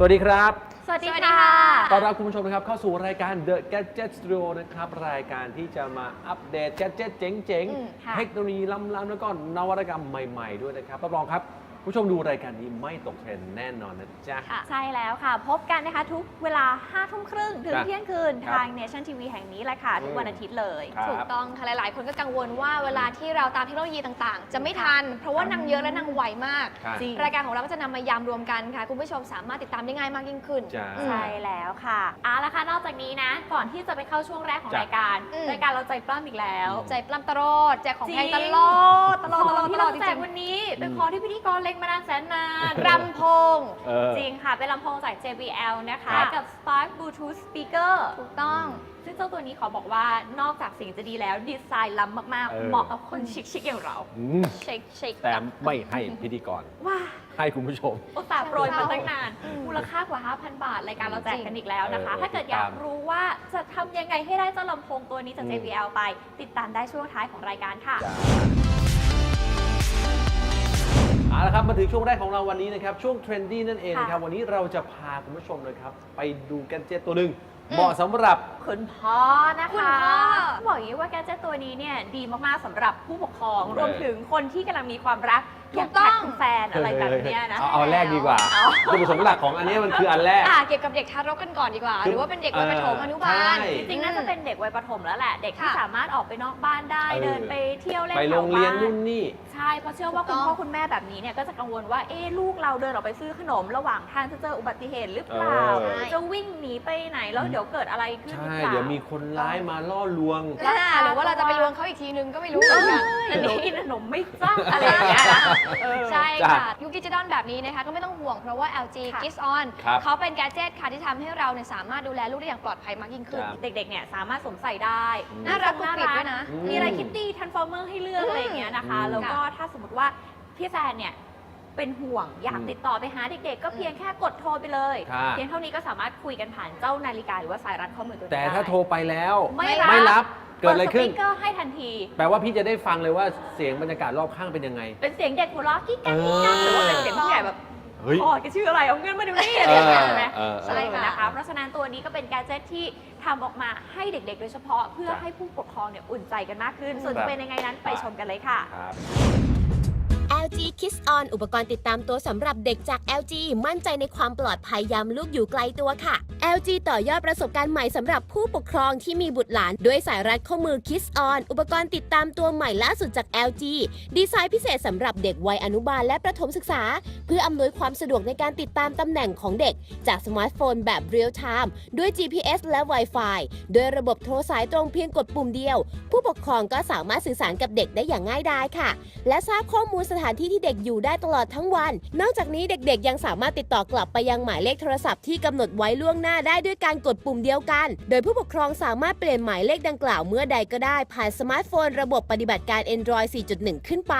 สวัสดีครับ สวัสดีสวัสดีค่ะค่ะต้อนรับคุณผู้ชมนะครับเข้าสู่รายการ The Gadget Studio นะครับ รายการที่จะมาอัปเดตแกดเจ็ตเจ๋งอืมค่ะ ๆ เทคโนโลยีล้ำๆแล้วก็นวัตกรรมใหม่ ๆ ด้วยนะครับรับรองครับ ผู้ชมดูรายการนี้ไม่ตกเทรนด์แน่นอนนะจ๊ะใช่แล้วค่ะ พบกันนะคะทุกเวลา5ทุ่มครึ่งถึงครับเที่ยงคืนครับทาง Nation TV แห่งนี้แหละค่ะ ทุกวันอาทิตย์เลย ครับ ถูกต้องค่ะหลาย ๆ คนก็กังวลว่าเวลาที่เราตามเทคโนโลยีต่าง ๆ จะไม่ทัน เพราะว่านางเยอะและนางไวมากครับจริง รายการของเราก็จะนำมายำรวมกันค่ะ คุณผู้ชมสามารถติดตามได้ง่ายมากยิ่งขึ้น จ้าอืมใช่แล้วค่ะเอาละค่ะนอกจากนี้นะ ก่อนที่จะไปเข้าช่วงแรกของจ้ะ รายการ อืม รายการเราใจปล้ำอีกแล้ว ใจปล้ำตลอดแจกของแพงจริตงลอดตลอดขตองลอดที่ตลอเราดจแจริกง วันนี้เป็นอืมของที่พิธีกรเล็งมานานแสนนานๆรำโพง เออจริงค่ะ เป็นลำโพงจาก JBL นะคะ ครับกับ Spark Bluetooth Speaker ถูกต้อง ซึ่งเจ้าตัวนี้ขอบอกว่านอกจากเสียงจะดีแล้ว ดีไซน์ล้ำมาก เออ ๆ เหมาะกับคนชิค ๆ อย่างเรา อืมเชคเชคแต่ไม่ให้พิธีกร ว้าให้คุณผู้ชม อุตส่าห์โปรยมาตั้งนานอืมมูลค่ากว่า 5,000 บาท รายการเราแจกกันอีกแล้วนะคะ เออถ้าเกิดอยากรู้ว่าจะทำยังไงให้ได้เจ้าลำโพงตัวนี้จาก อืม JBL ไป ติดตามได้ช่วงท้ายของรายการค่ะ เอาละครับมาถึงช่วงแรกของเราวันนี้นะครับช่วงเทรนดี้นั่นเองนะครับค่ะวันนี้เราจะพาคุณผู้ชมนะครับไปดูแกดเจ็ตตัวหนึ่ง เหมาะสำหรับ คุณพ่อนะคะคุณพ่อต้องบอกอย่างนี้ว่าแกดเจ็ตตัวนี้เนี่ยดีมากๆสำหรับผู้ปกครองเออรวมถึงคนที่กำลังมีความรักถูอยากกต้แท็อกงคุณแฟนอะไรแบบเนี้ยนะ เอาเอาแรกดีกว่าเอา จุดประสงค์หลักของอันนี้มันคืออันแรก อะเกี่ยวกับเด็กทารกกันก่อนดีกว่า หรือว่าเป็นเด็กวัยประถมอนุบาล ใช่ จริงๆน่าจะเป็นเด็กวัยประถมแล้วแหละ เด็กที่ค่ะ สามารถออกไปนอกบ้านได้เออ เดินไปเที่ยวเล่นไปแถโรวงเรียนบ้านนู่นนี่ ใช่ เพราะเชื่อว่าถูคุณกต้องพ่อคุณแม่แบบนี้เนี่ยก็จะกังวลว่า เอ๊ะลูกเราเดินออกไปซื้อขนม ระหว่างทางจะเจออุบัติเหตุหรือเปล่า เออจะวิ่งหนีไปไหนแล้วเดี๋ยวเกิดอะไรขึ้นหรือใช่ เปล่าเดี๋ยวมีคนร้ายมาล่อลวงอ่าหรือว่าเราจะไปลวงเขาอีกทีนึงก็ไม่รู้เหเอมือนกันอเดี๋ยวกินขนมไม่จ้าอะไรอย่างเงี้ยนะเออ ใช่จ้ะค่ะ ยุคดิจิตอลแบบนี้นะคะก็ไม่ต้องห่วงเพราะว่า LG ค่ะ Kids On ครับเขาเป็นแกดเจิตค่ะที่ทำให้เราเนี่ยสามารถดูแลลูกได้อย่างปลอดภัยมากยิ่งขึ้น ครับ เด็กๆเนี่ยสามารถสวมใส่ได้อืมน่ารักกรุบกริบด้วยนะอืมมีอะไรคิตตี้ทันฟอร์เมอร์ให้เลือกอะไรอย่างเงี้ยนะคะ อืม แล้วก็ถ้าสมมติว่าพี่แฟนเนี่ย เป็นห่วง อยากอืมติดต่อไปหาเด็กๆ ก็เพียงแค่กดโทรไปเลย ค่ะ เพียงเท่านี้ก็สามารถคุยกันผ่านเจ้านาฬิกาหรือว่าสายรัดข้อมือตัวนี้แต่ได้ถ้าโทรไปแล้วไม่รับไม่รับเกิดอะไรขึ้น ปิดสปีกเกอร์ให้ทันที แปลว่าพี่จะได้ฟังเลยว่าเสียงบรรยากาศรอบข้างเป็นยังไง เป็นเสียงเด็กหัวเราะกิ๊กกักกิ๊กกักเออหรือว่าเป็นเสียงผู้ใหญ่แบบ เฮ้ย อ๋อแกชื่ออะไร เอาเงินมาดูนี่อะไรอย่างเงี้ยใช่ไหมเออเออใช่เออนะคะ เพราะฉะนั้นตัวนี้ก็เป็นแกดเจิตที่ทำออกมาให้เด็กๆ โดยเฉพาะเพื่อจ้ะให้ผู้ปกครองเนี่ยอุ่นใจกันมากขึ้น ส่วนครัจะบเป็นยังไงนั้นไปชมกันเลยค่ะ ครับ LG Kids On อุปกรณ์ติดตามตัวสำหรับเด็กจาก LG มั่นใจในความปลอดภัยยามลูกอยู่ไกลตัวค่ะ LG ต่อยอดประสบการณ์ใหม่สำหรับผู้ปกครองที่มีบุตรหลาน ด้วยสายรัดข้อมือ Kids On อุปกรณ์ติดตามตัวใหม่ล่าสุดจาก LG ดีไซน์พิเศษสำหรับเด็กวัยอนุบาลและประถมศึกษา เพื่ออำนวยความสะดวกในการติดตามตำแหน่งของเด็ก จากสมาร์ทโฟนแบบเรียลไทม์ด้วย GPS และ Wi-Fi ด้วยระบบโทรสายตรงเพียงกดปุ่มเดียว ผู้ปกครองก็สามารถสื่อสารกับเด็กได้อย่างง่ายดายค่ะ และทราบข้อมูลสถานที่ที่เด็กอยู่ได้ตลอดทั้งวัน นอกจากนี้เด็กๆ ยังสามารถติดต่อกลับไปยังหมายเลขโทรศัพท์ที่กำหนดไว้ล่วงหน้าได้ด้วยการกดปุ่มเดียวกัน โดยผู้ปกครองสามารถเปลี่ยนหมายเลขดังกล่าวเมื่อใดก็ได้ ผ่านสมาร์ทโฟน ระบบปฏิบัติการ Android 4.1 ขึ้นไป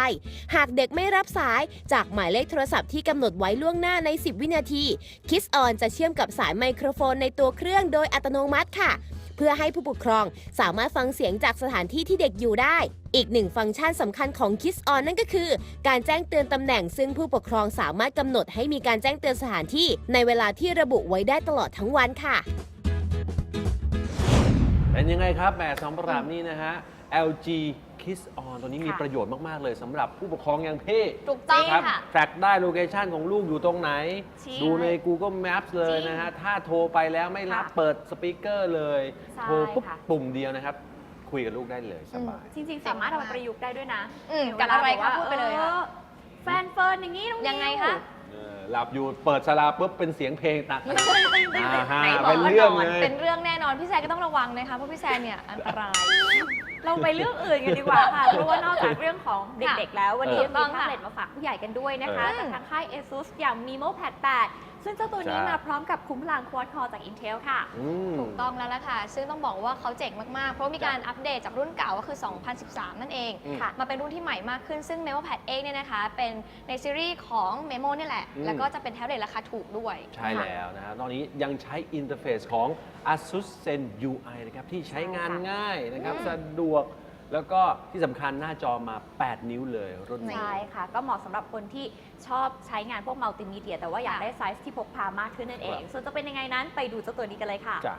หากเด็กไม่รับสายจากหมายเลขโทรศัพท์ที่กำหนดไว้ล่วงหน้าใน 10 วินาที Kiss On จะเชื่อมกับสายไมโครโฟนในตัวเครื่องโดยอัตโนมัติค่ะ เพื่อให้ผู้ปกครองสามารถฟังเสียงจากสถานที่ที่เด็กอยู่ได้ อีกหนึ่งฟังก์ชันสำคัญของ Kiss On นั่นก็คือ การแจ้งเตือนตำแหน่งซึ่งผู้ปกครองสามารถกำหนดให้มีการแจ้งเตือนสถานที่ในเวลาที่ระบุไว้ได้ตลอดทั้งวันค่ะ เป็นยังไงครับแหมสำหรับนี่นะฮะ LG Kiss On ตัวนี้มีค่ะประโยชน์มาก ๆ เลยสำหรับผู้ปกครองอย่างพี่ถูกต้องครับค่ะ แทร็กได้โลเคชันของลูกอยู่ตรงไหน จริงดูใน Google Maps เลยนะฮะ ถ้าโทรไปแล้วไม่รับค่ะเปิดสปีกเกอร์เลย ใช่โทรปุ๊บค่ะ ปุ่มเดียวนะครับ คุยกับลูกได้เลยสบาย จริงๆ สามารถเอามาประยุกต์ได้ด้วยนะอืมย่างกับอะไรวลาคะบกว่าพูดไปเลยค่ะ ออแฟนเฟิร์นอย่างนี้น้องยังไงนิวคะ เออหลับอยู่เปิดสลาปุ๊บเป็นเสียงเพลงตักตึ้งตึ้งตึ้งตึ้งอ่าฮะไหนบเป็อกนว่าเรื่องนอนเลย เป็นเรื่องแน่นอนพี่แซนก็ต้องระวังนะคะเพราะพี่แซนเนี่ยอันตราย เราไปเรื่องอื่นกันดีกว่าค่ะ เพราะว่านอกจากเรื่องของเด็กๆแล้ว วันนี้เออยังมีแท็บเล็ตมาฝากผู้ใหญ่กันด้วยนะคะเออจากทางค่าย ASUS อย่าง Mimo Pad 8ซึ่งเจ้าตัวนี้ใช่ มาพร้อมกับคุ้มพลังควอดคอจาก Intel ค่ะ อืม ถูกต้องแล้วล่ะค่ะ ซึ่งต้องบอกว่าเขาเจ๋งมากๆ เพราะมีการอัปเดตจากรุ่นเก่าก็คือ 2013 นั่นเองอืมค่ะมาเป็นรุ่นที่ใหม่มากขึ้น ซึ่ง Memo Pad X เนี่ยนะคะ เป็นในซีรีส์ของ Memo นี่แหละ อืม แล้วก็จะเป็นแท็บเล็ตราคาถูกด้วยใช่แล้วนะฮะตอนนี้ยังใช้อินเทอร์เฟซของ ASUS Zen UI นะครับที่ใช้งานง่ายนะครับอืมสะดวก แล้วก็ที่สำคัญหน้าจอมา 8 นิ้วเลยรุ่นนี้ ใช่ค่ะ ก็เหมาะสำหรับคนที่ชอบใช้งานพวกมัลติมีเดีย แต่ว่าอยากค่ะได้ไซส์ที่พกพามากขึ้นนั่นเองครับส่วนจะเป็นยังไงนั้นไปดูเจ้าตัวนี้กันเลยค่ะ จ้ะ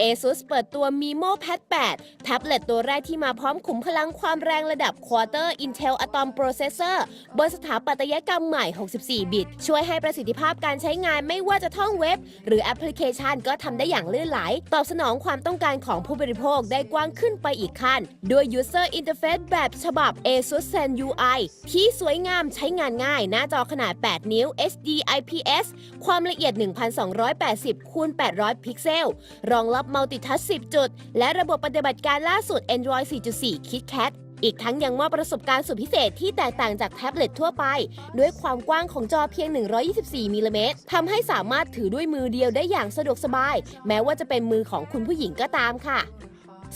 ASUS เปิดตัว Mimo Pad 8 แท็บเล็ตตัวแรกที่มาพร้อมขุมพลังความแรงระดับ Quarter Intel Atom Processor บนสถาปัตยกรรมใหม่ 64 บิต ช่วยให้ประสิทธิภาพการใช้งานไม่ว่าจะท่องเว็บ หรือแอปพลิเคชันก็ทำได้อย่างลื่นไหล ตอบสนองความต้องการของผู้บริโภคได้กว้างขึ้นไปอีกขั้น ด้วย User Interface แบบฉบับ ASUS Zen UI ที่สวยงามใช้งานง่าย หน้าจอขนาด 8 นิ้ว HD IPS ความละเอียด 1280คูณ800 พิกเซล รองรับมัลติทัช10 จุด และระบบปฏิบัติการล่าสุด Android 4.4 KitKat อีกทั้งยังมอบประสบการณ์สุดพิเศษที่แตกต่างจากแท็บเล็ตทั่วไป ด้วยความกว้างของจอเพียง 124 มิลลิเมตรทำให้สามารถถือด้วยมือเดียวได้อย่างสะดวกสบาย แม้ว่าจะเป็นมือของคุณผู้หญิงก็ตามค่ะ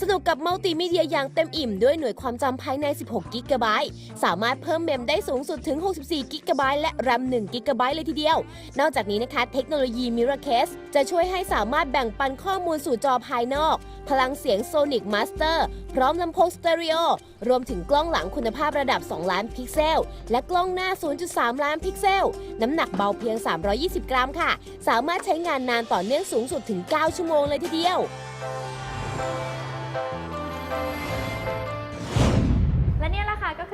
สนุกกับมัลติมีเดียอย่างเต็มอิ่มด้วยหน่วยความจำภายใน 16 กิกะไบต์สามารถเพิ่มเมมได้สูงสุดถึง 64 กิกะไบต์และ RAM 1กิกะไบต์เลยทีเดียว นอกจากนี้นะคะ เทคโนโลยี Mirror Case จะช่วยให้สามารถแบ่งปันข้อมูลสู่จอภายนอก พลังเสียง Sonic Master พร้อมลำโพงสเตอริโอรวมถึงกล้องหลังคุณภาพระดับ 2 ล้านพิกเซล และกล้องหน้า 0.3 ล้านพิกเซล น้ำหนักเบาเพียง 320 กรัมค่ะ สามารถใช้งานนานต่อเนื่องสูงสุดถึง 9 ชั่วโมงเลยทีเดียวแล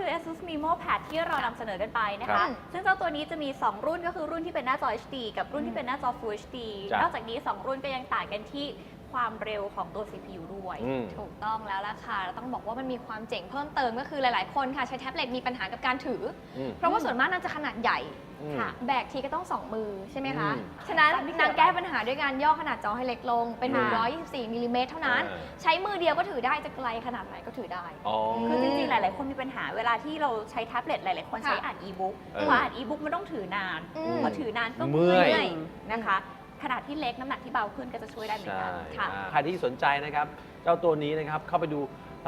ค่ะก็คือ ASUS Mimo Pad ที่เรานำเสนอกันไปนะครัคะ บซึ่งเจ้าตัวนี้จะมี 2 รุ่นก็คือรุ่นที่เป็นหน้าจอ HD กับรุ่นที่เป็นหน้าจอ Full HD จ้ะนอกจากนี้ 2 รุ่นก็ยังต่างกันที่ความเร็วของตัว CPU ด้วย อืม ถูกต้องแล้วล่ะค่ะแล้วต้องบอกว่ามันมีความเจ๋งเพิ่มเติมก็คือหลาย ๆ คนค่ะใช้แท็บเล็ตมีปัญหากับการถือ อืม เพราะว่าส่วนมากน่าจะขนาดใหญ่ อืม ค่ะแบกทีก็ต้องสองมือใช่ไหมคะ อืมฉะนั้นสั้นไม่เกี่นายวงแก้ปัญหาด้วยการย่อขนาดจอให้เล็กลงเป็น ค่ะ 124มิลลิเมตรเท่านั้น อ่า ใช้มือเดียวก็ถือได้จะไกลขนาดไหนก็ถือได้ อ๋อ คือจริงๆ หลาย ๆ คนมีปัญหาเวลาที่เราใช้แท็บเล็ตหลาย ๆ คนค่ะใช้อ่านอีบุ๊กเออพออ่านอีบุ๊กมันต้องถือนานอืม พอถือนานก็เมื่อย นะคะ ขนาดที่เล็กน้ำหนักที่เบาขึ้นก็จะช่วยได้เหมือนใช่กันค่ะอ่าใครที่สนใจนะครับ เจ้าตัวนี้นะครับ เข้าไปดู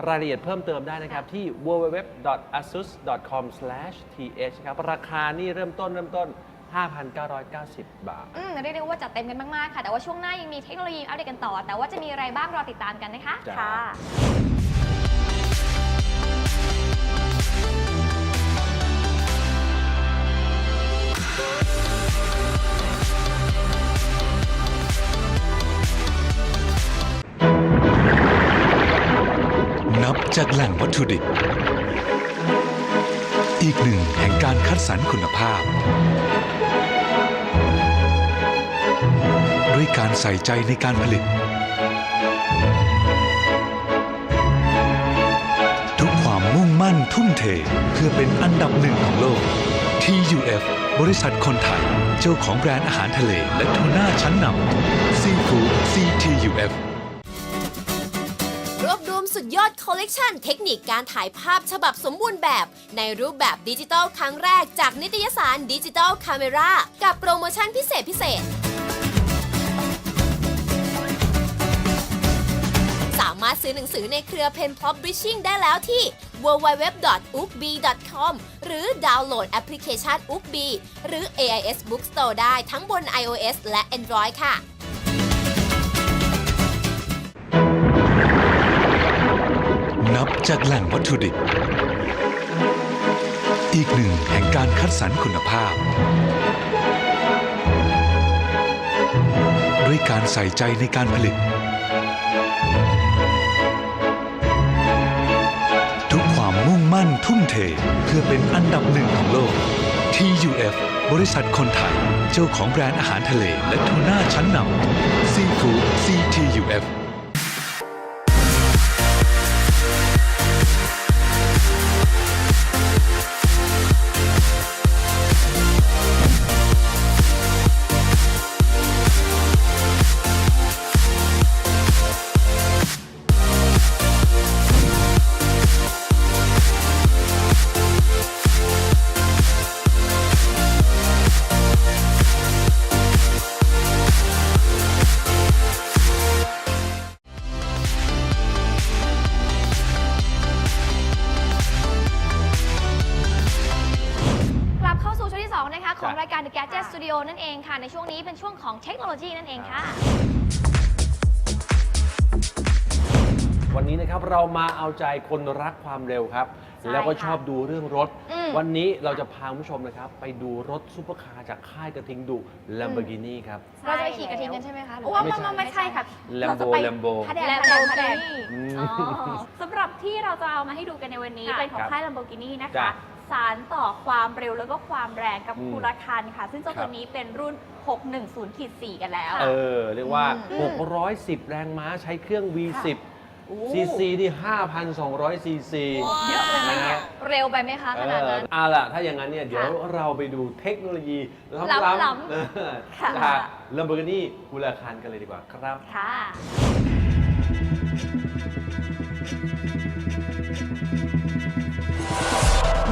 รายละเอียดเพิ่มเติมได้นะครับ ที่ www.asus.com/th ครับ ราคานี่เริ่มต้นเริ่มต้น 5,990 บาท อืมเรียกได้ว่าจัดเต็มกันมาก ๆ ค่ะ แต่ว่าช่วงหน้ายังมีเทคโนโลยีอัปเดตกันต่อ แต่ว่าจะมีอะไรบ้างรอติดตามกันนะคะ จ้ะ ค่ะ นับจากแหล่งวัตถุดิบ อีกหนึ่งแห่งการคัดสรรคุณภาพ ด้วยการใส่ใจในการผลิต ทุกความมุ่งมั่นทุ่มเทเพื่อเป็นอันดับหนึ่งของโลก TUF บริษัทคนไทย เจ้าของแบรนด์อาหารทะเลและทูน่าชั้นนำซีฟู้ด CTUF สุดยอดคอลเลกชันเทคนิคการถ่ายภาพฉบับสมบูรณ์แบบ ในรูปแบบดิจิทัลครั้งแรกจากนิตยสารดิจิทัลคาเมรากับโปรโมชั่นพิเศษพิเศษ สามารถซื้อหนังสือในเครือ Pen Pop Bridging ได้แล้วที่ www.ukb.com หรือดาวน์โหลดแอปพลิเคชัน ukb หรือ AIS Bookstore ได้ทั้งบน iOS และ Android ค่ะ นับจากแหล่งวัตถุดิบ อีกหนึ่งแห่งการคัดสรรคุณภาพ ด้วยการใส่ใจในการผลิต ทุกความมุ่งมั่นทุ่มเทเพื่อเป็นอันดับหนึ่งของโลก TUF บริษัทคนไทย เจ้าของแบรนด์อาหารทะเลและทูน่าชั้นนำซีฟู้ด CTUF โนโลยีนั่นเองค่ะ วันนี้นะครับเรามาเอาใจคนรักความเร็วครับ ใช่แล้วก็ค่ะชอบดูเรื่องรถ อืม วันนี้เราจะพาคุณผู้ชมนะครับ ไปดูรถซุปเปอร์คาร์จากค่ายกระทิงดุ Lamborghini ครับ เราจะไปขี่กระทิงกันใช่ไหมคะหรือโอ้ว่าไม่ไม่ไม่ใช่ค่ะ Lambo เราจะไป Lambo พระแดงแลมพระโบแดงพระแดงกินีอืม อ๋อสำหรับที่เราจะเอามาให้ดูกันในวันนี้ค่ะเป็นของครับค่าย Lamborghini นะจ้ะ คะ สารต่อความเร็วแล้วก็ความแรงกับอืมคูราคันค่ะ ซึ่งเจ้าครัตับ วนี้เป็นรุ่น 610ขีด4กันแล้ว เออ เรียกว่า อืม 610 แรงม้าใช้เครื่อง V10 โอ้ซีซีนี่5,200ซีซี เยอะเลยนะนะเนี่ฮะยเร็วไปไหมคะขนาดนั้น เออเอาล่ะ ถ้าอย่างนั้นเนี่ย เดี๋ยวเราไปดูเทคโนโลยีล้ำล้ล้ำำๆเออค่ะ จาก Lamborghini Huracan กันเลยดีกว่าครับ ค่ะ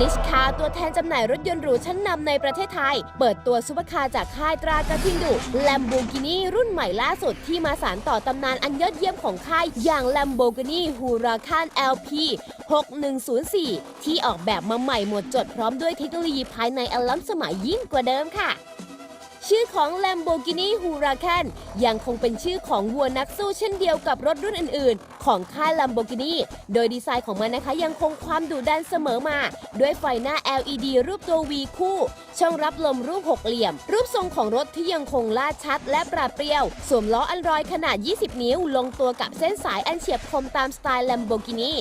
นิชคาตัวแทนจำหน่ายรถยนต์หรูชั้นนำในประเทศไทย เปิดตัวซุปเปอร์คาร์จากค่ายตรากระทิงดุ Lamborghini รุ่นใหม่ล่าสุดที่มาสานต่อตำนานอันยอดเยี่ยมของค่าย อย่าง Lamborghini Huracan LP 6104 ที่ออกแบบมาใหม่หมดจดพร้อมด้วยเทคโนโลยีภายในอันล้ำสมัยยิ่งกว่าเดิมค่ะชื่อของ Lamborghini Huracan ยังคงเป็นชื่อของวัวนักสู้เช่นเดียวกับรถรุ่นอื่น ของค่าย Lamborghini โดยดีไซน์ของมันนะคะยังคงความดุดันเสมอมา ด้วยไฟหน้า LED รูปตัว V คู่ ช่องรับลมรูปหกเหลี่ยม รูปทรงของรถที่ยังคงลาดชัดและปราดเปรียว สวมล้ออันรอยขนาด 20 นิ้ว ลงตัวกับเส้นสายอันเฉียบคมตามสไตล์ Lamborghini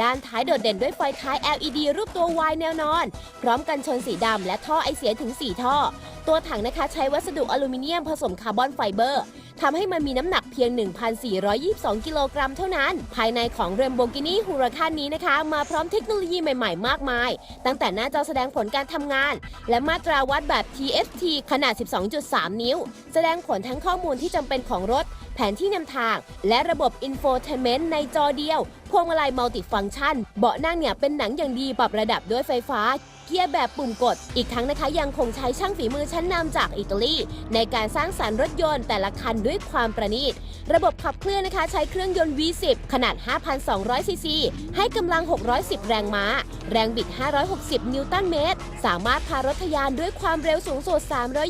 ด้านท้ายโดดเด่นด้วยไฟท้าย LED รูปตัว Y แนวนอน พร้อมกันชนสีดำและท่อไอเสียถึง 4 ท่อ ตัวถังนะคะใช้วัสดุอลูมิเนียมผสมคาร์บอนไฟเบอร์ ทำให้มันมีน้ำหนักเพียง 1,422 กิโลกรัมเท่านั้น ภายในของ Lamborghini Huracan นี้นะคะ มาพร้อมเทคโนโลยีใหม่ๆ มากมาย ตั้งแต่หน้าจอแสดงผลการทำงาน และมาตราวัดแบบ TFT ขนาด 12.3 นิ้ว แสดงผลทั้งข้อมูลที่จำเป็นของรถ แผนที่นำทาง และระบบ Infotainment ในจอเดียว พวงมาลัยมัลติฟัง c t ชัน เบาะนั่งเนี่ยเป็นหนังอย่างดีปรับระดับด้วยไฟฟ้า เกียร์แบบปุ่มกด อีกทั้งนะคะยังคงใช้ช่างฝีมือชั้นนำจากอิตาลี ในการสร้างสรรค์รถยนต์แต่ละคันด้วยความประณีต ระบบขับเคลื่อนนะคะใช้เครื่องยนต์ V10 ขนาด 5,200 ซีซี ให้กำลัง 610 แรงม้า แรงบิด 560 นิวตันเมตร สามารถพารถทยานด้วยความเร็วสูงสุด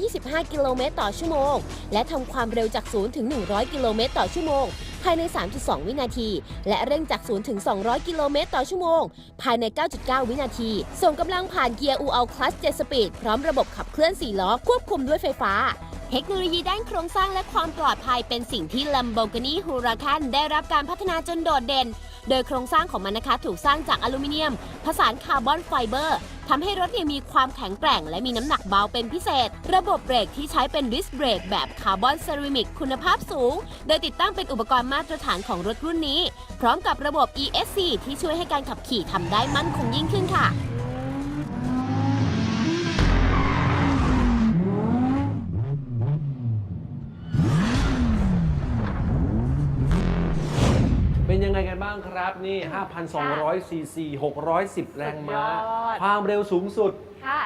325 กิโลเมตรต่อชั่วโมง และทำความเร็วจาก 0 ถึง 100 กิโลเมตรต่อชั่วโมง ภายใน 3.2 วินาที และเร่งจาก 0 ถึง 200 กิโลเมตรต่อชั่วโมง ภายใน 9.9 วินาที ส่งกำลังผ่านเกียร์ UL Clutch 7สปีดพร้อมระบบขับเคลื่อน 4 ล้อ ควบคุมด้วยไฟฟ้าเทคโนโลยีด้านโครงสร้างและความปลอดภัยเป็นสิ่งที่ Lamborghini Huracan ได้รับการพัฒนาจนโดดเด่น โดยโครงสร้างของมันนะคะถูกสร้างจากอลูมิเนียม ผสานคาร์บอนไฟเบอร์ทำให้รถเนี่ยมีความแข็งแกร่ง และมีน้ำหนักเบาเป็นพิเศษ ระบบเบรกที่ใช้เป็นดิสเบรกแบบคาร์บอนเซรามิกคุณภาพสูง โดยติดตั้งเป็นอุปกรณ์มาตรฐานของรถรุ่นนี้ พร้อมกับระบบ ESC ที่ช่วยให้การขับขี่ทำได้มั่นคงยิ่งขึ้นค่ะางครับนี่ 5,200 ซีซี 610 แรงม้า สุดยอด ความเร็วสูงสุด ค่ะ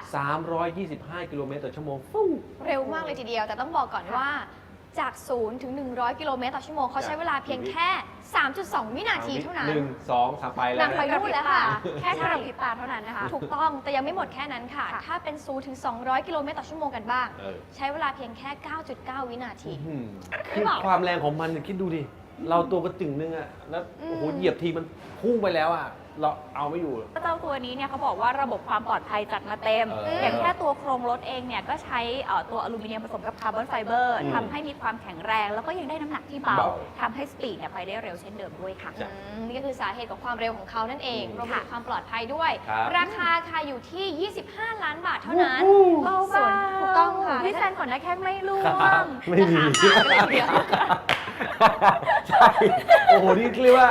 325 กิโลเมตรต่อชั่วโมงฟู่ เร็วมากเลยทีเดียว แต่ต้องบอกก่อนว่าจาก 0 ถึง 100 กิโลเมตรต่อชั่วโมงเขาใช้เวลาเพียงแค่ 3.2 วินาทีเท่านั้น หนึ่งสองสามไปแล้วนำไปนะ นู่นแล้วค่ะ แค่กระพริบตาเท่านั้นนะคะ ถูกต้องแต่ยังไม่หมดแค่นั้นค่ะ ค่ะ ถ้าเป็น 0 ถึง 200 กิโลเมตรต่อชั่วโมงกันบ้าง เออ ใช้เวลาเพียงแค่ 9.9 วินาที อืมคือความแรงของมันเนี่ยคิดดูดิ เราตัวกระจึงนึงอะแล้วโอ้โหอืมเหยียบทีมันพุ่งไปแล้วอะเราเอาไม่อยู่ เจ้าตัวนี้เนี่ยเขาบอกว่าระบบความปลอดภัยจัดมาเต็ม เออออย่างแค่ตัวโครงรถเองเนี่ยก็ใช้เอ่อตัวอลูมิเนียมผสมกับคาร์บอนไฟเบอร์อืม ทำให้มีความแข็งแรง แล้วก็ยังได้น้ำหนักที่เบาเบา ทำให้สปีดเนี่ยไปได้เร็วเช่นเดิมด้วยค่ะจ้ะอืมนี่ก็คือสาเหตุของความเร็วของเขานั่นเองอืมรวมถึงความปลอดภัยด้วย ครับ ราคาค่ะอยู่ที่ 25 ล้านบาทเท่านั้น เบาส่วนถูกต้องค่ะ พี่แซนขนหน้าแข้งไม่ร่วครับงไม่มี นะคะ หายไปเลยเดียวใช่ โอ้โห นี่เรียกว่า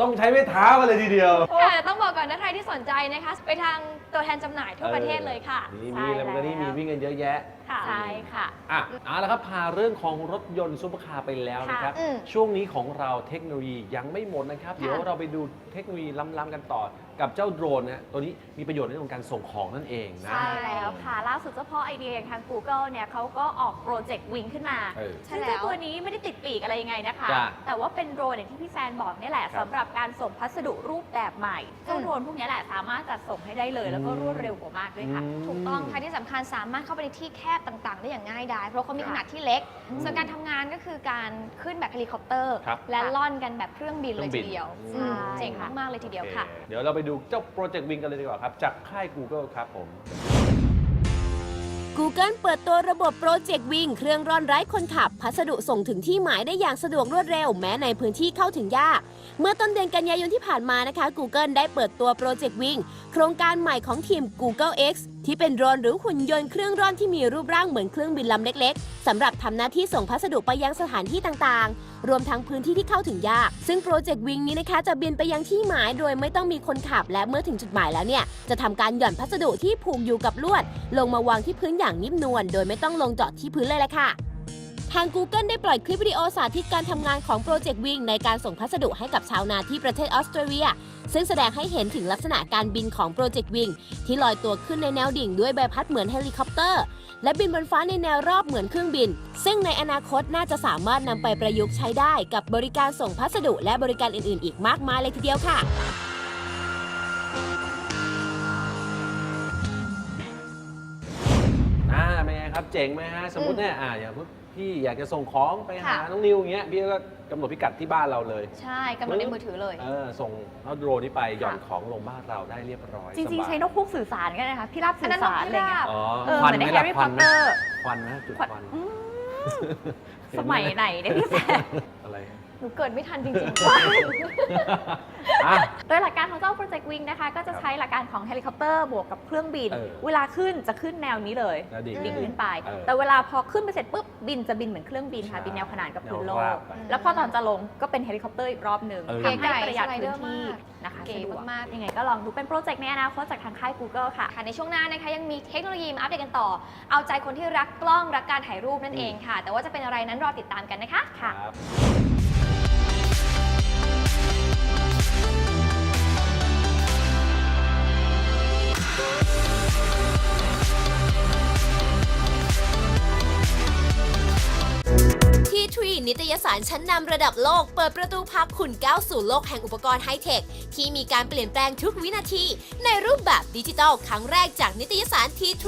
ต้องใช้ไม้เท้ากันเลยทีเดียว ค่ะต้องบอกก่อนนะใครที่สนใจนะคะ ไปทางตัวแทนจำหน่ายทั่วประเทศเลยค่ะนี่ใช่มีแล้วมันก็นี่แล้วมีวิ่งกันเยอะแยะค่ะ ใช่ค่ะ อะเอาละครับพาเรื่องของรถยนต์ซุปเปอร์คาร์ไปแล้วนะครับอืมช่วงนี้ของเราเทคโนโลยียังไม่หมดนะครับเดี๋ยวเราไปดูเทคโนโลยีล้ำๆกันต่อ กับเจ้าโดรนนะตัวนี้มีประโยชน์ในเรื่องของการส่งของนั่นเองนะ ใช่แล้วค่ะ ล่าสุดเจ้าพ่อไอเดียอย่างทาง Google เนี่ยเขาก็ออกโปรเจกต์วิงขึ้นมาเออใช่ซึ่งแล้วเจ้าตัวนี้ไม่ได้ติดปีกอะไรยังไงนะคะ จ้ะแต่ว่าเป็นโดรนอย่างที่พี่แซนบอกนี่แหละครับสำหรับการส่งพัสดุรูปแบบใหม่เจ้าอืมโดรนพวกนี้แหละสามารถจัดส่งให้ได้เลย แล้วก็รวดเร็วกว่ามากด้วยค่ะ อืม ถูกต้องค่ะที่สำคัญสามารถเข้าไปในที่แคบๆต่างๆ ได้อย่างง่ายดาย เพราะเขามีขนาดที่เล็ก ส่วนการทำงานก็คือการขึ้นแบบเฮลิคอปเตอร์ ครับ และล่อนกันแบบเครื่องบินเลยเครื่ทีองบินเดียวอืมเจ๋งมากๆเลยทีเดียวค่ะ โอเเดี๋ยวเราไปดูเจ้าโปรเจกต์วิงกันเลยดีกว่าครับ จากค่าย Google ครับผม Google เปิดตัวระบบ Project Wing เครื่องร่อนไร้คนขับ พัสดุส่งถึงที่หมายได้อย่างสะดวกรวดเร็วแม้ในพื้นที่เข้าถึงยาก เมื่อต้นเดือนกันยายนที่ผ่านมานะคะ Google ได้เปิดตัว Project Wing โครงการใหม่ของทีม Google X ที่เป็นโดรนหรือหุ่นยนต์เครื่องร่อนที่มีรูปร่างเหมือนเครื่องบินลำเล็กๆสำหรับทำหน้าที่ส่งพัสดุไปยังสถานที่ต่างๆ รวมทั้งพื้นที่ที่เข้าถึงยาก ซึ่งโปรเจกต์วิงนี้นะคะ จะบินไปยังที่หมายโดยไม่ต้องมีคนขับ และเมื่อถึงจุดหมายแล้วเนี่ย จะทำการหย่อนพัสดุที่ผูกอยู่กับลวด ลงมาวางที่พื้นอย่างนิ่มนวลโดยไม่ต้องลงจอดที่พื้นเลยแหละค่ะ ทาง Google ได้ปล่อยคลิปวิดีโอสาธิตการทำงานของ Project Wing ในการส่งพัสดุให้กับชาวนาที่ประเทศออสเตรเลีย ซึ่งแสดงให้เห็นถึงลักษณะการบินของ Project Wing ที่ลอยตัวขึ้นในแนวดิ่งด้วยใบพัดเหมือนเฮลิคอปเตอร์ และบินบนฟ้าในแนวรอบเหมือนเครื่องบิน ซึ่งในอนาคตน่าจะสามารถนำไปประยุกต์ใช้ได้กับบริการส่งพัสดุและบริการอื่นๆ อีกมากมายเลยทีเดียวค่ะอ่าเป็นไงครับเจ๋งไหมฮะสมมติเนี่ยอ่าอย่าง พี่อยากจะส่งของไปหาค่ะ น้องนิวอย่างเงี้ยพี่ก็กำหนดพิกัดที่บ้านเราเลยใช่กำหนดในมือถือเลย เออส่งเอาโดรนนี้ไปหย่อนของลงบ้านเราได้เรียบร้อยจริงสๆบายใช้นกพูกสื่อสารก็ได้นะคะพี่รับอันสื่นั้นอสารอะไรเงี้ยนกพิราบอ๋อเออควันเหมือนไหในมแฮล่ะร์รี่คพวัอนตไหมเตอร์ควันนะจุดควันควัน อืมสมัยไหนเนี่ยพี่แซมอะไร หนูเกิดไม่ทันจริงอะ โดยหลักการของเจ้า Project Wing นะคะ ก็จะใช้หลักการของเฮลิคอปเตอร์บวกกับเครื่องบิน เออ เวลาขึ้นจะขึ้นแนวนี้เลยแล้วดิ่ง ดิ่งขึ้นไป เออแต่เวลาพอขึ้นไปเสร็จปุ๊บบินจะบินเหมือนเครื่องบินค่ะใช่บินแนวขนานกับพื้นโลแนวรากกไปแล้วพอตอนจะลงก็เป็นเฮลิคอปเตอร์อีกรอบหนึ่งเออ ทำให้ประหยัดเก๋ไก่พื้นที่สไลเดอร์มากนะคะเก๋สะดวกมากๆ ยังไงก็ลองดูเป็นโปรเจกต์ในอนาคตจากทางค่าย Google ค่ะ ค่ะในช่วงหน้านะคะยังมีเทคโนโลยีมาอัปเดตกันต่อ เอาใจคนที่รักกล้องรักการถ่ายรูปนั่นเองค่ะ แต่ว่าจะเป็นอะไรนั้นรอติดตามกันนะคะค่ะครับ ชั้นนำระดับโลกเปิดประตูพาคุณก้าวสู่โลกแห่งอุปกรณ์ไฮเทค ที่มีการเปลี่ยนแปลงทุกวินาที ในรูปแบบดิจิทัลครั้งแรกจากนิตยสาร T3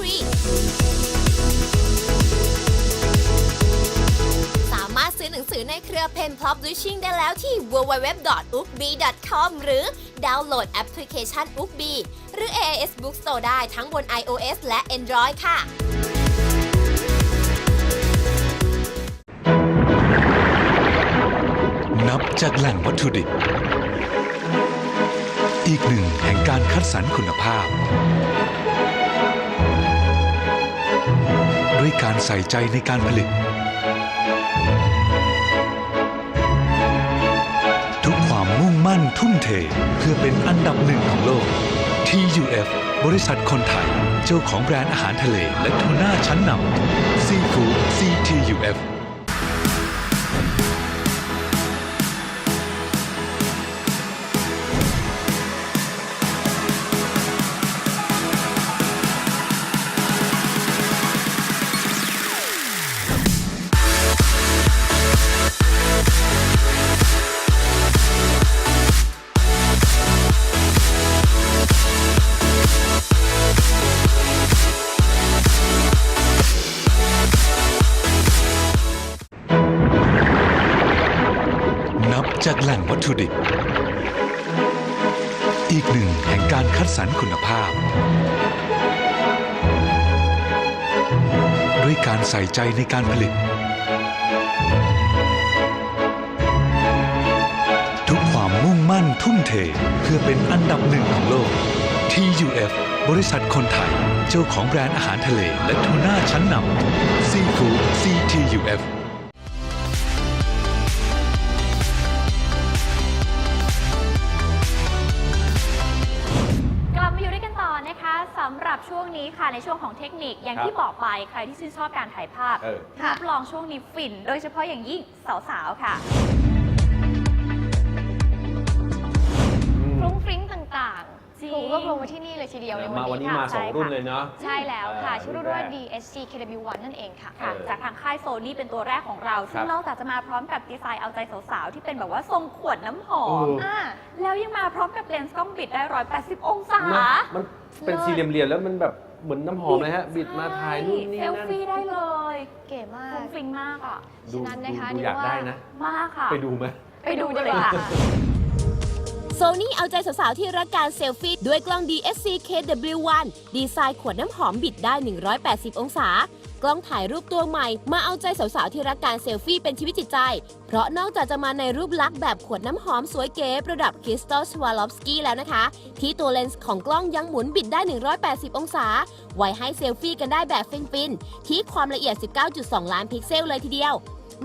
สามารถซื้อหนังสือในเครือ Pen Publishing ได้แล้วที่ www.ukb.com หรือดาวน์โหลดแอปพลิเคชัน ukb หรือ AIS Bookstore ได้ทั้งบน iOS และ Android ค่ะ นับจากแหล่งวัตถุดิบ อีกหนึ่งแห่งการคัดสรรคุณภาพ ด้วยการใส่ใจในการผลิต ทุกความมุ่งมั่นทุ่มเทเพื่อเป็นอันดับหนึ่งของโลก TUF บริษัทคนไทย เจ้าของแบรนด์อาหารทะเลและทูน่าชั้นนำซีฟู้ด CTUF จากแหล่งวัตถุดิบ อีกหนึ่งแห่งการคัดสรรคุณภาพ ด้วยการใส่ใจในการผลิต ทุกความมุ่งมั่นทุ่มเทเพื่อเป็นอันดับหนึ่งของโลก TUF บริษัทคนไทย เจ้าของแบรนด์อาหารทะเลและทูน่าชั้นนำซีฟู้ด CTUF ไป ใครที่ชื่นชอบการถ่ายภาพเออ รับรองช่วงนี้ฟิน โดยเฉพาะอย่างยิ่งสาวๆ ค่ะฟรุ้งฟริ้งต่างจริๆงถูกรวบรวมไว้ที่นี่เลยทีเดียวในมาวัวันนนี้นี้มาค่ะสองรุ่นเลยเนาะ ใช่แล้วค่ะเออชื่อรุ่นรุ่นว่าแรก DSC KW1 นั่นเองค่ะ ค่ะเออจากทางค่ายโซนี่เป็นตัวแรกของเรา ซึ่คงรับ นอกจากจะมาพร้อมกับดีไซน์เอาใจสาวๆ ที่เป็นแบบว่าทรงขวดน้ำหอมเอออ่า แล้วยังมาพร้อมกับเลนส์กล้องบิดได้ 180 องศานะมันเป็นสี่เหลี่ยมๆแล้วมันแบบ เหมือนน้ำหอมเลยฮะ บิดมาถ่ายนู่นนี่เซลนั่น ฟี่ได้เลยเก๋มากฟุ้งฟิ้งมากอะ ดูฉะนั้นนะคะดูนี่อยากว่าได้นะ มากค่ะ ไปดูไหม ไปดูกันเลยค่ะโซนี่เอาใจสาวๆที่รักการเซลฟี่ด้วยกล้อง DSC KW1 ดีไซน์ขวดน้ำหอมบิดได้ 180 องศา กล้องถ่ายรูปตัวใหม่ มาเอาใจสาวๆที่รักการเซลฟี่เป็นชีวิตจิตใจ เพราะนอกจากจะมาในรูปลักษณ์แบบขวดน้ำหอมสวยเก๋ประดับคริสตัลสวาลอฟสกี้แล้วนะคะ ที่ตัวเลนส์ของกล้องยังหมุนบิดได้ 180 องศา ไว้ให้เซลฟี่กันได้แบบฟินๆที่ความละเอียด 19.2 ล้านพิกเซลเลยทีเดียว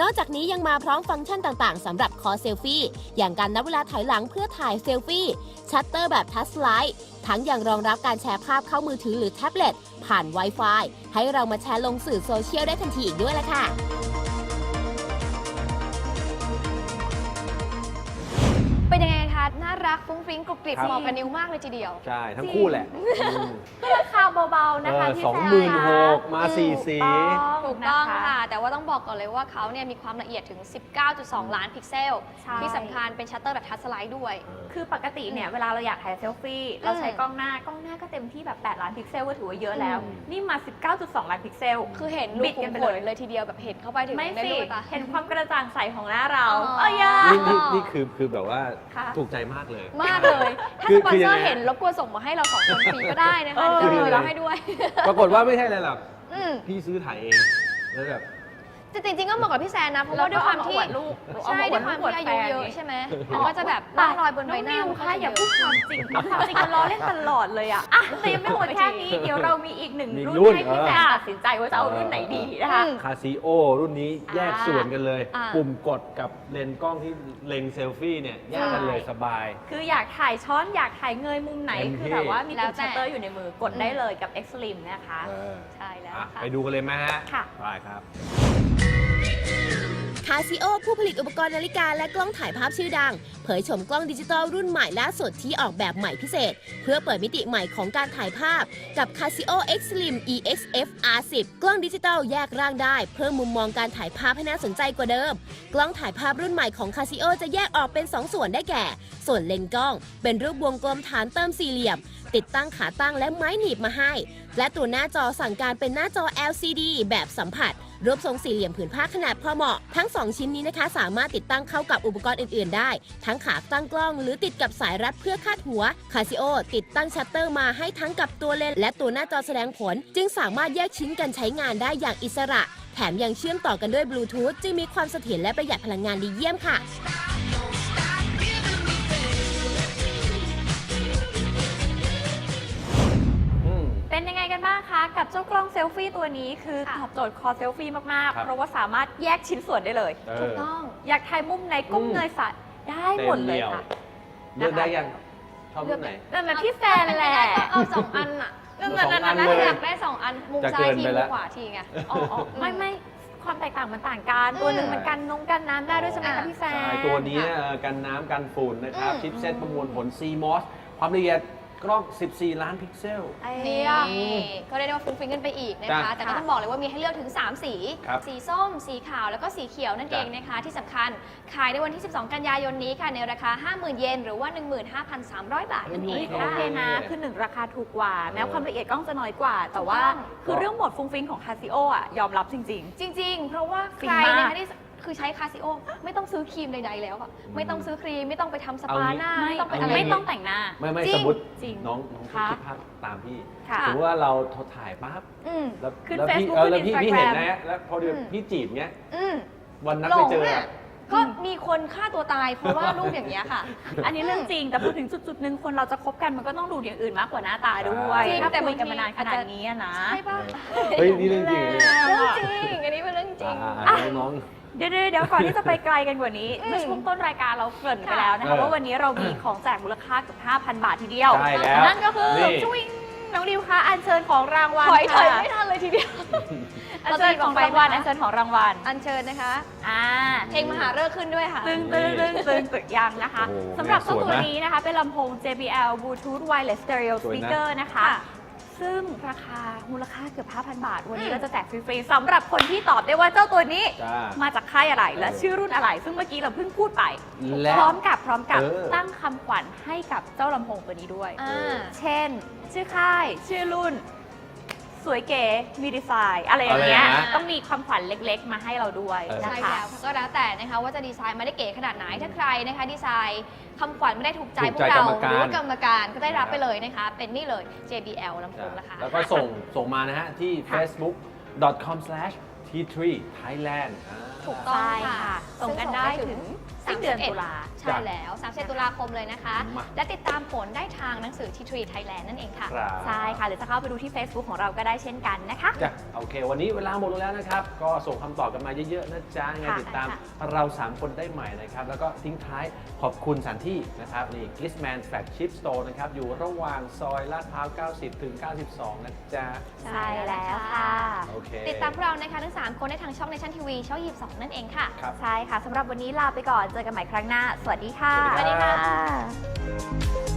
นอกจากนี้ยังมาพร้อมฟังก์ชันต่างๆสำหรับคอเซลฟี่ อย่างการนับเวลาถอยหลังเพื่อถ่ายเซลฟี่ ชัตเตอร์แบบทัชไลท์ ทั้งยังรองรับการแชร์ภาพเข้ามือถือหรือแท็บเล็ตผ่าน Wi-Fi ให้เรามาแชร์ลงสื่อโซเชียลได้ทันทีอีกด้วยละค่ะ เป็นยังไงคะน่ารักฟุ้งฟริ้งกรุบกริบครับ เหมาะกับนิ้วมากเลยทีเดียว ใช่ ทั้งคู่แหละอืม ก็ราคาเบาๆนะคะเออพี่สองแซหมื่นค่ะหกมาสี่สี ถูกต้องน ค่ะ แต่ว่าต้องบอกก่อนเลยว่าเขาเนี่ยมีความละเอียดถึง 19.2 ล้านพิกเซล ใช่ ที่สำคัญเป็นชัตเตอร์แบบทัชสไลด์ด้วย คือปกติเนี่ยเวลาเราอยากถ่ายเซลฟี่เราใช้กล้องหน้ากล้องหน้าก็เต็มที่แบบ 8 ล้านพิกเซลก็ถือว่าเยอะแล้ว อืม นี่มา 19.2 ล้านพิกเซล คือเห็นรูบิปดกันไปผเลยลเลยทีเดียวแบบเห็นเข้าไปถึงไม่ในสิ ลูกตา เห็นความกระจ่างใสของหน้าเรา อ๋อ เอ้ยยานี่นี่นี่คือคือแบบว่าค่ะ ถูกใจมากเลย มากเลย ถ้าคืสอปอนคือเซยัองร์ไง เห็นรบกวนส่งมาให้เราสองคนฟรีก็ได้นะคะเออจะรีวิวเราให้ด้วย ปรากฏว่าไม่ใช่อะไรหรอกอืม พี่ซื้อถ่ายเองแล้วแบบ แต่จริงๆก็เหมาะกับพี่แซนนะเพราะแล้วว่าด้วยความที่เอามาอวดลูกหรือเอาใช่มาอด้ววดยความลูกที่อายุเยอะอวดแฟนใช่ไหมมันก็จะแบบร่องรอยบนใบหน้าองมันก็ค่ะจะอเยย่าอะพูดความจริงความจริงมันล้อเล่นตลอดเลยอะอะแต่ยังไม่หมดแค่นี้เดี๋ยวเรามีอีกหนึ่งมีรุ่รุ่นนให้พี่เออแซนตัดสินใจว่าจะเอารุ่นไหนดีนะคะอืมคาซิโอรุ่นนี้แยกอ่าส่วนกันเลย อ่า ปุ่มกดกับเลนส์กล้องที่เล็งเซลฟี่เนี่ยแยกกันเลยใช่สบาย คืออยากถ่ายช้อนอยากถ่ายเงยมุมไหน เต็มที่ คือแบบว่ามีแล้ปุ่วมแต่ชัตเตอร์อยู่ในมือกดได้เลยกับ X Slim นะคะ เออใช่แล้วอะค่ะ ไปดูกันเลยไหมฮะค่ะ ไปครับ คาซิโอผู้ผลิตอุปกรณ์นาฬิกาและกล้องถ่ายภาพชื่อดัง เผยโฉมกล้องดิจิตอลรุ่นใหม่ล่าสุดที่ออกแบบใหม่พิเศษ เพื่อเปิดมิติใหม่ของการถ่ายภาพ กับ Casio X Slim EXF R10 กล้องดิจิตอลแยกร่างได้ เพิ่มมุมมองการถ่ายภาพให้น่าสนใจกว่าเดิม กล้องถ่ายภาพรุ่นใหม่ของ Casio จะแยกออกเป็น 2 ส่วนได้แก่ ส่วนเลนส์กล้อง เป็นรูปวงกลมฐานเติมสี่เหลี่ยม ติดตั้งขาตั้งและไม้หนีบมาให้ และตัวหน้าจอสั่งการเป็นหน้าจอ LCD แบบสัมผัส รูปทรงสี่เหลี่ยมผืนผ้าขนาดพอเหมาะ ทั้ง 2 ชิ้นนี้นะคะ สามารถติดตั้งเข้ากับอุปกรณ์อื่น ๆ ได้ ทั้งขาตั้งกล้องหรือติดกับสายรัดเพื่อคาดหัวคาซิโอติดตั้งชัตเตอร์มาให้ทั้งกับตัวเลนส์และตัวหน้าจอแสดงผล จึงสามารถแยกชิ้นกันใช้งานได้อย่างอิสระ แถมยังเชื่อมต่อกันด้วยบลูทูธจึงมีความเสถียรและประหยัดพลังงานดีเยี่ยมค่ะ กันบ้างคะกับเจ้ากล้องเซลฟี่ตัวนี้คือค่ะตอบโจทย์คอเซลฟี่มาก ครับๆเพราะว่าสามารถแยกชิ้นส่วนได้เลย เอถูอกต้อง อยากถ่ายมุมไหนก้มอืม เงยสัตว์ได้หมดเลยค่ะ เลือกได้ยังชอบรุ่นไหน นั่นแหละพี่แฟนแหละ เอาสองอันอะนั่นสองอันนั่นเลยอยากได้สองอันมุมจะซ้าเกิยนทีไปมุแล้มว ขวาทีไง อ๋ออ๋อไม่ไม่ความแตกต่างมันต่างกัน ตัวหนึ่งอืมมันกันนงกันน้ำได้ด้วยใช่ไหมคะพี่แฟน ใช่ตัวนี้เอ่อกันน้ำกันฝุ่นนะครับ อืม ชิปเซตประมวลผล CMOS ความละเอียด กล้อง 14 ล้านพิกเซล นี่ก็เรียกได้ว่าฟุ้งฟิ้งกันไปอีกนะคะ จ้ะแต่ก็ต้องบอกเลยว่ามีให้เลือกถึง 3 สี ครับสีส้ม สีขาว แล้วก็สีเขียวนั่นเองจ้ะนะคะ ที่สำคัญขายในวันที่ 12 กันยายนนี้ค่ะ ในราคา 50,000 เยน หรือว่า 15,300 บาทนั่นเองโอค่ะ เคนะ คือหนึ่งราคาถูกกว่า แม้เออความละเอียดกล้องจะน้อยกว่า แต่ว่าถูกต้องคือเรื่องโหมดฟุ้งฟิ้งของคาซิโออะ ยอมรับจริง จริง ๆ เพราะว่าฟิใครนมากนะคะที่ คือใช้คาซิโอไม่ต้องซื้อครีมใดๆแล้วอะไม่ต้องซื้อครีมไม่ต้องไปทำสเอาปางี้หน้าๆไม่ไม่ต้องไปไม่อะไร ไม่ต้องแต่งหน้า ไม่ไม่จริงสมมติจริงน้องน้องค่ะ คิดภาพตามพี่ค่ะ สมมติว่าเราถ่ายปั๊บอืม แล้วขึ้นแล้วพี่ Facebook เออแล้วพี่ขึ้นพี่เห็น Instagram นะแล้วพอเดี๋ยวอืม พี่จีบเงี้ย อืม วันนัดหลไปงเจออะอะ ก็มีคนฆ่าตัวตายเพราะว่ารูปอย่างเงี้ยค่ะ อันนี้เรื่องจริงแต่พอถึงจุดๆหนึ่งคนเราจะคบกันมันก็ต้องดูอย่างอื่นมากกว่าหน้าตาด้วยจริงถ้าแต่คุยกันบางทีมานานขนาดนี้อะนะใช่ป่ะเฮ้ยนี่เรื่องจริงเลยเรื่องจริง อันนี้เป็นเรื่องจริง อ่าๆน้องเดี๋ยวๆเดี๋ยวก่อนที่จะไปไกลกันกว่านี้ อืม เมื่อช่วงต้นรายการเราเกริ่นไปค่ะแล้วนะคะเออว่าวันนี้เรามีของแจกมูลค่าเกือบ5,000 บาททีเดียว ใช่แล้วนั่นก็คือนี่ จุ้ย น้องดิวคะอัญเชิญของรางวัลถอยถอยค่ะไม่ทันเลยทีเดียว อัญเชิญของรางวัลอัญเชิญของรางวัล อัญเชิญนะคะ อ่าเพลงมหาเลิกษ์ขึ้นด้วยค่ะ ตึงตึงตึงตึงตึกยังนะคะโอ้โหสำหรับสวยเจ้าตัวนะนี้นะคะ เป็นลำโพง JBL Bluetooth Wireless Stereo สวยนะ Speaker นะคะ ซึ่งราคามูลค่าเกือบ 5,000 บาท วันนี้อืมเราจะแจกฟรีๆสำหรับคนที่ตอบได้ว่าเจ้าตัวนี้จ้ามาจากค่ายอะไรและเออชื่อรุ่นอะไร ซึ่งเมื่อกี้เราเพิ่งพูดไป และพร้อมกับพร้อมกับเออ ตั้งคำขวัญให้กับเจ้าลำโพงตัวนี้ด้วย อ่า เช่น ชื่อค่าย ชื่อรุ่น สวยเก๋มีดีไซน์ อะไรอย่างเงี้ยอะไรนะ ต้องมีความขวัญเล็กๆ มาให้เราด้วยเออนะใช่คะแล้วก็แล้วแต่นะคะว่าจะดีไซน์มาได้เก๋ขนาดไหนถ้าใครนะคะดีไซน์คำขวัญไม่ได้ถูกใจถูพกวใจกเรากรรมการหรือว่ากรรมการก็ได้รับไปเลยนะคะ เป็นนี่เลย JBL ลำโพงราคาแล้วก็ส่งส่งมานะฮะ ที่ facebook.com/t3thailand อ่าถูกต้องใช่ค่ะค่ะ ส่งกันได้ถึงสิ้น เดือนตุลาใช่แล้ว31ตุลาคมเลยนะคะ มาและติดตามผลได้ทางหนังสือที่3 Thailand นั่นเองค่ะ ครับ ใช่ค่ะ หรือจะเข้าไปดูที่ Facebook ของเราก็ได้เช่นกันนะคะ จ้ะโอเค วันนี้เวลาหมดลงแล้วนะครับ ก็ส่งคำตอบกันมาเยอะๆนะจ๊ะยังไงค่ะติดตามค่ะ เรา 3 คนได้ใหม่นะครับ แล้วก็ทิ้งท้ายขอบคุณสถานที่นะครับ นี่ Glissman Flagship Store นะครับ อยู่ระหว่างซอยลาดพร้าว 90 ถึง 92 นะจ๊ะ ใช่แล้วค่ะ โอเค ติดตามพวกเรานะคะทั้ง 3 คนได้ทางช่องในชั้นทีวีช่อง 22 นั่นเองค่ะ ครับ ใช่ค่ะสำหรับวันนี้ลาไปก่อน เจอกันใหม่ครั้งหน้า สวัสดีค่ะ สวัสดีครับค่ะ